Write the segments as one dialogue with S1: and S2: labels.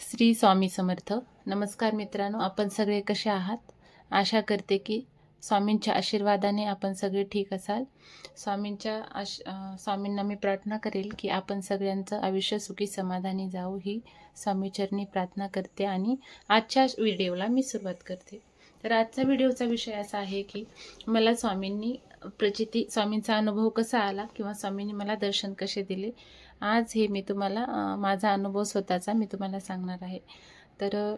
S1: श्री स्वामी समर्थ. नमस्कार मित्रांनो आपण सगळे कसे आहात? आशा करते की स्वामींच्या आशीर्वादाने आपण सगळे ठीक असाल. स्वामींच्या आश स्वामींना मी प्रार्थना करेल की आपण सगळ्यांचं आयुष्य सुखी समाधानी जाऊ ही स्वामीचरणी प्रार्थना करते आणि आजच्या व्हिडिओला मी सुरुवात करते. तर आजचा व्हिडिओचा विषय असा आहे की मला स्वामींनी प्रचिती स्वामींचा अनुभव कसा आला किंवा स्वामींनी मला दर्शन कसे दिले? आज हे मी तुम्हाला माझा अनुभव स्वतःचा मी तुम्हाला सांगणार आहे. तर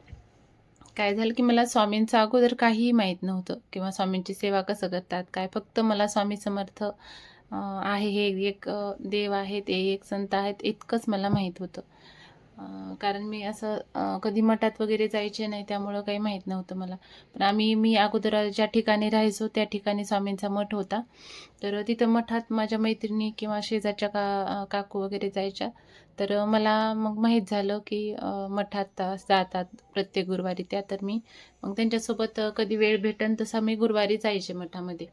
S1: काय झालं की मला स्वामींचं अगोदर काहीही माहीत नव्हतं किंवा स्वामींची सेवा कसं करतात काय फक्त मला स्वामी समर्थ आहे हे एक देव आहेत हे एक संत आहेत इतकंच मला माहीत होतं. कारण मी असं कधी मठात वगैरे जायचे नाही त्यामुळं काही माहीत नव्हतं मला. पण आम्ही मी अगोदर ज्या ठिकाणी राहायचो त्या ठिकाणी स्वामींचा मठ होता. तर तिथं मठात माझ्या मैत्रिणी किंवा शेजारच्या का काकू वगैरे जायच्या. तर मला मग माहीत झालं की मठात जातात प्रत्येक गुरुवारी त्या तर मी मग त्यांच्यासोबत कधी वेळ भेटन तसा मी गुरुवारी जायचे मठामध्ये.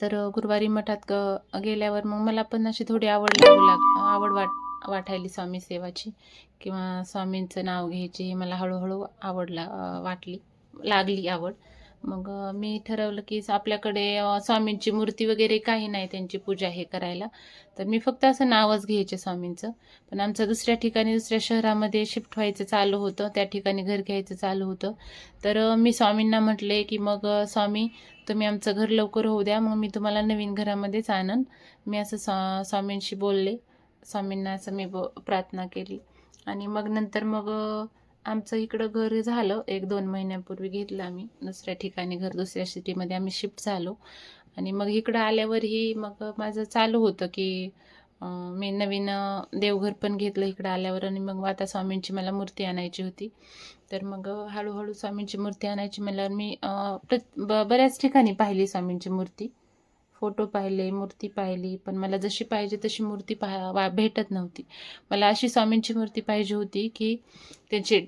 S1: तर गुरुवारी मठात ग- गेल्यावर मग मला पण अशी थोडी आवड लागू लाग आवड वाट वाटायली स्वामी सेवाची किंवा स्वामींचं नाव घ्यायची मला हळूहळू आवडला वाटली लागली आवड. मग मी ठरवलं की आपल्याकडे स्वामींची मूर्ती वगैरे काही नाही त्यांची पूजा हे करायला. तर मी फक्त असं नावच घ्यायचे स्वामींचं. पण आमचं दुसऱ्या ठिकाणी दुसऱ्या शहरामध्ये शिफ्ट व्हायचं चालू होतं. त्या ठिकाणी घर घ्यायचं चालू होतं. तर मी स्वामींना म्हटले की मग स्वामी तुम्ही आमचं घर लवकर होऊ द्या. मग मी तुम्हाला नवीन घरामध्येच आणन. मी असं स्वा स्वामींशी बोलले. स्वामींना असं मी ब प्रार्थना केली. आणि मग नंतर मग आमचं इकडं घर झालं. एक दोन महिन्यापूर्वी घेतलं आम्ही. दुसऱ्या ठिकाणी घर दुसऱ्या सिटीमध्ये आम्ही शिफ्ट झालो. आणि मग इकडं आल्यावरही मग माझं चालू होतं की मी नवीन देवघर पण घेतलं इकडं आल्यावर. आणि मग आता स्वामींची मला मूर्ती आणायची होती. तर मग हळूहळू स्वामींची मूर्ती आणायची म्हणल्यावर मी प्र प्रत ब बऱ्याच ठिकाणी पाहिली स्वामींची मूर्ती. फोटो पाहिले मूर्ती पाहिली पण मला जशी पाहिजे तशी मूर्ती पाहा वा भेटत नव्हती. मला अशी स्वामींची मूर्ती पाहिजे होती की त्यांचे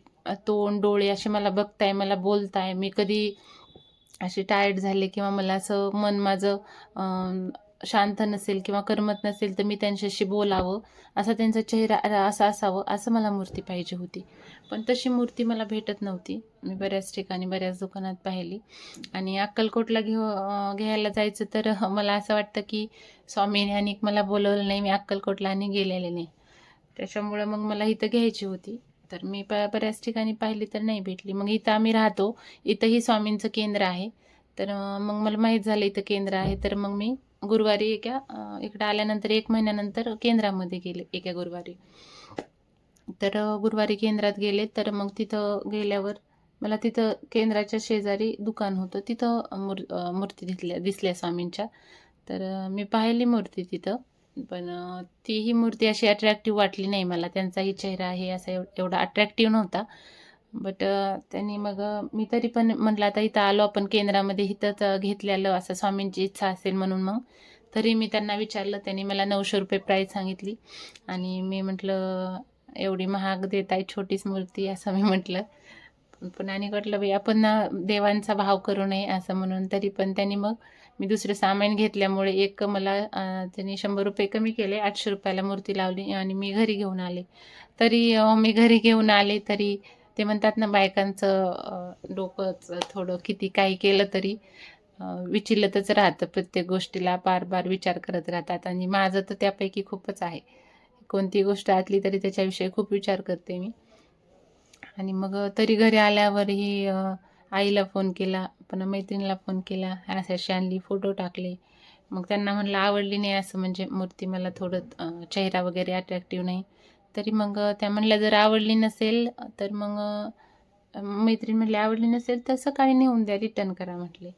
S1: तोंड डोळे असे मला बघताय मला बोलताय. मी कधी असे टायर्ड झाले किंवा मला असं मन माझं शांत नसेल किंवा करमत नसेल तर मी त्यांच्याशी बोलावं असा त्यांचा चेहरा असा असावं असं मला मूर्ती पाहिजे होती. पण तशी मूर्ती मला भेटत नव्हती. मी बऱ्याच ठिकाणी बऱ्याच दुकानात पाहिली. आणि अक्कलकोटला घेऊ घ्यायला जायचं तर मला असं वाटतं की स्वामीने आणि मला बोलवलं नाही मी अक्कलकोटला आणि गेलेले नाही. त्याच्यामुळं मग मला इथं घ्यायची होती. तर मी प बऱ्याच ठिकाणी पाहिली तर नाही भेटली. मग इथं आम्ही राहतो. इथंही स्वामींचं केंद्र आहे. तर मग मला माहीत झालं इथं केंद्र आहे. तर मग मी गुरुवारी एका इकडं आल्यानंतर एक महिन्यानंतर केंद्रामध्ये गेले एका गुरुवारी. तर गुरुवारी केंद्रात गेले तर मग तिथं गेल्यावर मला तिथं केंद्राच्या शेजारी दुकान होतं. तिथं मूर मूर्ती दिसल्या दिसल्या स्वामींच्या. तर मी पाहिली मूर्ती तिथं पण तीही मूर्ती अशी अट्रॅक्टिव्ह वाटली नाही मला. त्यांचाही चेहरा हे असा एव एवढा अट्रॅक्टिव्ह नव्हता. बट त्यांनी मग मी तरी पण म्हटलं आता इथं आलो आपण केंद्रामध्ये इथंच घेतलेलं असं स्वामींची इच्छा असेल म्हणून मग. तरी मी त्यांना विचारलं त्यांनी मला नऊशे रुपये प्राईस सांगितली. आणि मी म्हटलं एवढी महाग देत आहे छोटीच मूर्ती असं मी म्हटलं. पण आणि म्हटलं बाई आपण ना देवांचा भाव करू नये असं म्हणून. तरी पण त्यांनी मग मी दुसरं सामान घेतल्यामुळे एक मला त्यांनी शंभर रुपये कमी केले आठशे रुपयाला मूर्ती लावली आणि मी घरी घेऊन आले. तरी मी घरी घेऊन आले तरी ते म्हणतात ना बायकांचं अं, डोकंच थोडं किती काही केलं तरी विचिलतच राहतं. प्रत्येक गोष्टीला बार बार विचार करत राहतात. आणि माझं तर त्यापैकी खूपच आहे. कोणती गोष्ट असली तरी त्याच्याविषयी खूप विचार करते मी. आणि मग तरी घरी आल्यावरही आईला फोन केला पण मैत्रिणीला फोन केला. अशी आणली फोटो टाकले. मग त्यांना म्हणलं आवडली नाही असं म्हणजे मूर्ती मला थोडं चेहरा वगैरे अट्रॅक्टिव्ह नाही. तरी मग त्या म्हणल्या जर आवडली नसेल तर मग मैत्रीण म्हटली आवडली नसेल तर सकाळी नेऊन द्या रिटर्न करा म्हटले.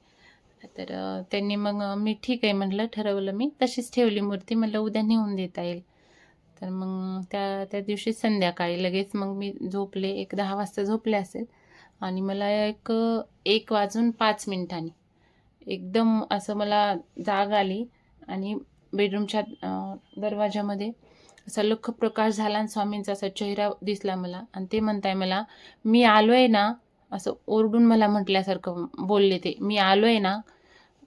S1: तर त्यांनी मग मी ठीक आहे म्हटलं ठरवलं मी तशीच ठेवली मूर्ती म्हटलं उद्या नेऊन देता येईल. तर मग त्या त्या दिवशी संध्याकाळी लगेच मग मी झोपले एक दहा वाजता झोपले असेल. आणि मला एक एक वाजून पाच मिनिटांनी एकदम असं मला जाग आली. आणि बेडरूमच्या दरवाजामध्ये असा लख प्रकाश झाला आणि स्वामींचा असा चेहरा दिसला मला. आणि ते म्हणताय मला मी आलो आहे ना असं ओरडून मला म्हटल्यासारखं बोलले ते. मी आलो आहे ना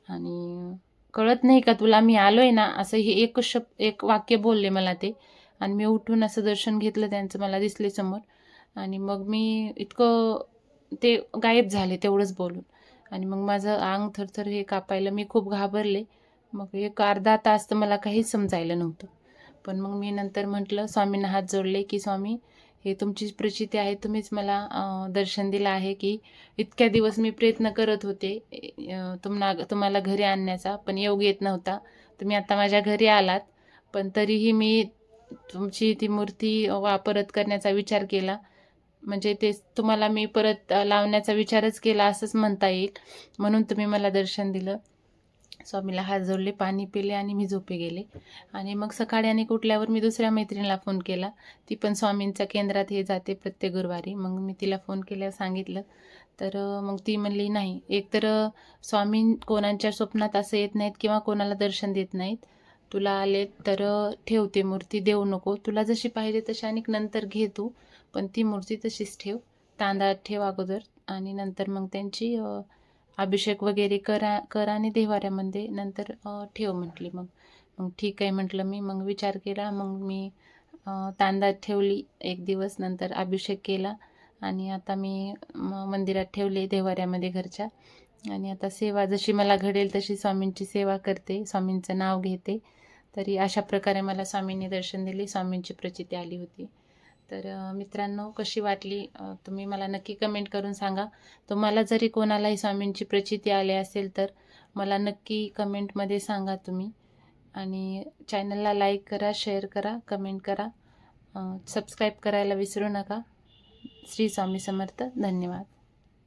S1: आणि कळत नाही का तुला मी आलो आहे ना असं हे एक शब एक वाक्य बोलले मला ते. आणि मी उठून असं दर्शन घेतलं त्यांचं मला दिसले समोर. आणि मग मी इतकं ते गायब झाले तेवढंच बोलून. आणि मग माझं अंग थरथर हे कापायला मी खूप घाबरले. मग एक अर्धा तास तर मला काहीच समजायला नव्हतं. पण मग मी नंतर म्हटलं स्वामींना हात जोडले की स्वामी हे तुमचीच प्रचिती आहे तुम्हीच मला दर्शन दिलं आहे की इतक्या दिवस मी प्रयत्न करत होते अं, तुम्हाला तुम्हाला घरी आणण्याचा पण योग येत नव्हता. तुम्ही आता माझ्या घरी आलात पण तरीही मी तुमची ती मूर्ती वापरत करण्याचा विचार केला. म्हणजे ते तुम्हाला मी परत लावण्याचा विचारच केला असंच म्हणता येईल. म्हणून तुम्ही मला दर्शन दिलं. स्वामीला हात जोडले पाणी पिले आणि मी झोपे गेले. आणि मग सकाळी आणि कुठल्यावर मी दुसऱ्या मैत्रिणीला फोन केला. ती पण स्वामींच्या केंद्रात हे जाते प्रत्येक गुरुवारी. मग मी तिला फोन केल्यावर सांगितलं. तर मग ती म्हणली नाही एकतर स्वामी कोणाच्या स्वप्नात असं येत नाहीत किंवा कोणाला दर्शन देत नाहीत. तुला आले तर ठेवते मूर्ती देऊ नको. तुला जशी पाहिजे तशी आणि नंतर घे तू पण ती मूर्ती तशीच ठेव. तांदळात ठेव अगोदर आणि नंतर मग त्यांची अभिषेक वगैरे करा कर आणि देवाऱ्यामध्ये नंतर ठेव म्हटली मग. मग ठीक आहे म्हटलं मी. मग विचार केला. मग मी तांदा तांदळात ठेवली. एक दिवस नंतर अभिषेक केला आणि आता मी म- मंदिरात ठेवले देवाऱ्यामध्ये घरच्या. आणि आता सेवा जशी मला घडेल तशी स्वामींची सेवा करते. स्वामींचं नाव घेते. तरी अशा प्रकारे मला स्वामींनी दर्शन दिले. स्वामींची प्रचिती आली होती. तर मित्रांनो कशी वाटली? तुम्ही मला नक्की कमेंट करून सांगा. तुम्हाला जरी कोणालाही स्वामींची प्रचिती आली असेल तर मला नक्की कमेंटमध्ये सांगा तुम्ही. आणि चॅनलला लाईक करा शेअर करा कमेंट करा. सबस्क्राईब करायला विसरू नका. श्री स्वामी समर्थ. धन्यवाद.